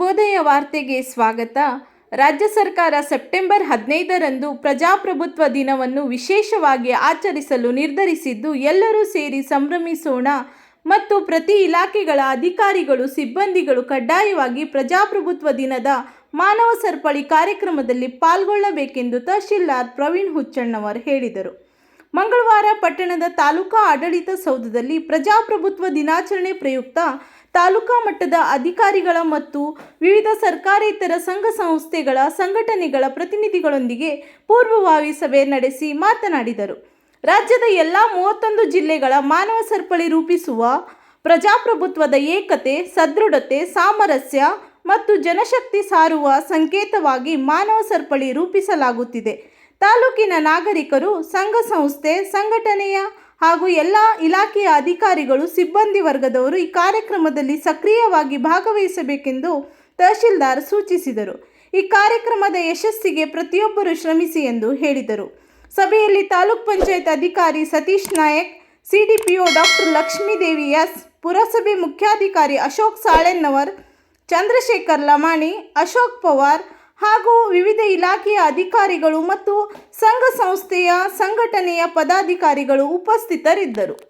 ಶುಭೋದಯ ವಾರ್ತೆಗೆ ಸ್ವಾಗತ. ರಾಜ್ಯ ಸರ್ಕಾರ ಸೆಪ್ಟೆಂಬರ್ ಹದಿನೈದರಂದು ಪ್ರಜಾಪ್ರಭುತ್ವ ದಿನವನ್ನು ವಿಶೇಷವಾಗಿ ಆಚರಿಸಲು ನಿರ್ಧರಿಸಿದ್ದು, ಎಲ್ಲರೂ ಸೇರಿ ಸಂಭ್ರಮಿಸೋಣ ಮತ್ತು ಪ್ರತಿ ಇಲಾಖೆಗಳ ಅಧಿಕಾರಿಗಳು, ಸಿಬ್ಬಂದಿಗಳು ಕಡ್ಡಾಯವಾಗಿ ಪ್ರಜಾಪ್ರಭುತ್ವ ದಿನದ ಮಾನವ ಸರಪಳಿ ಕಾರ್ಯಕ್ರಮದಲ್ಲಿ ಪಾಲ್ಗೊಳ್ಳಬೇಕೆಂದು ತಹಶೀಲ್ದಾರ್ ಪ್ರವೀಣ್ ಹುಚ್ಚಣ್ಣವರ್ ಹೇಳಿದರು. ಮಂಗಳವಾರ ಪಟ್ಟಣದ ತಾಲೂಕಾ ಆಡಳಿತ ಸೌಧದಲ್ಲಿ ಪ್ರಜಾಪ್ರಭುತ್ವ ದಿನಾಚರಣೆ ಪ್ರಯುಕ್ತ ತಾಲೂಕಾ ಮಟ್ಟದ ಅಧಿಕಾರಿಗಳ ಮತ್ತು ವಿವಿಧ ಸರ್ಕಾರೇತರ ಸಂಘ ಸಂಸ್ಥೆಗಳ ಸಂಘಟನೆಗಳ ಪ್ರತಿನಿಧಿಗಳೊಂದಿಗೆ ಪೂರ್ವಭಾವಿ ಸಭೆ ನಡೆಸಿ ಮಾತನಾಡಿದರು. ರಾಜ್ಯದ ಎಲ್ಲ ಮೂವತ್ತೊಂದು ಜಿಲ್ಲೆಗಳ ಮಾನವ ಸರಪಳಿ ರೂಪಿಸುವ ಪ್ರಜಾಪ್ರಭುತ್ವದ ಏಕತೆ, ಸದೃಢತೆ, ಸಾಮರಸ್ಯ ಮತ್ತು ಜನಶಕ್ತಿ ಸಾರುವ ಸಂಕೇತವಾಗಿ ಮಾನವ ಸರಪಳಿ ರೂಪಿಸಲಾಗುತ್ತಿದೆ. ತಾಲೂಕಿನ ನಾಗರಿಕರು ಸಂಘ ಸಂಸ್ಥೆ, ಸಂಘಟನೆಯ ಹಾಗೂ ಎಲ್ಲ ಇಲಾಖೆಯ ಅಧಿಕಾರಿಗಳು, ಸಿಬ್ಬಂದಿ ವರ್ಗದವರು ಈ ಕಾರ್ಯಕ್ರಮದಲ್ಲಿ ಸಕ್ರಿಯವಾಗಿ ಭಾಗವಹಿಸಬೇಕೆಂದು ತಹಶೀಲ್ದಾರ್ ಸೂಚಿಸಿದರು. ಈ ಕಾರ್ಯಕ್ರಮದ ಯಶಸ್ಸಿಗೆ ಪ್ರತಿಯೊಬ್ಬರು ಶ್ರಮಿಸಿ ಎಂದು ಹೇಳಿದರು. ಸಭೆಯಲ್ಲಿ ತಾಲೂಕ್ ಪಂಚಾಯತ್ ಅಧಿಕಾರಿ Satish Nayak, CDPO doctor Lakshmidevi S, ಪುರಸಭೆ ಮುಖ್ಯಾಧಿಕಾರಿ ಅಶೋಕ್ ಸಾಳೆನ್ನವರ್, ಚಂದ್ರಶೇಖರ್ ಲಮಾಣಿ, ಅಶೋಕ್ ಪವಾರ್ ಹಾಗೂ ವಿವಿಧ ಇಲಾಖೆಯ ಅಧಿಕಾರಿಗಳು ಮತ್ತು ಸಂಘ ಸಂಸ್ಥೆಯ ಸಂಘಟನೆಯ ಪದಾಧಿಕಾರಿಗಳು ಉಪಸ್ಥಿತರಿದ್ದರು.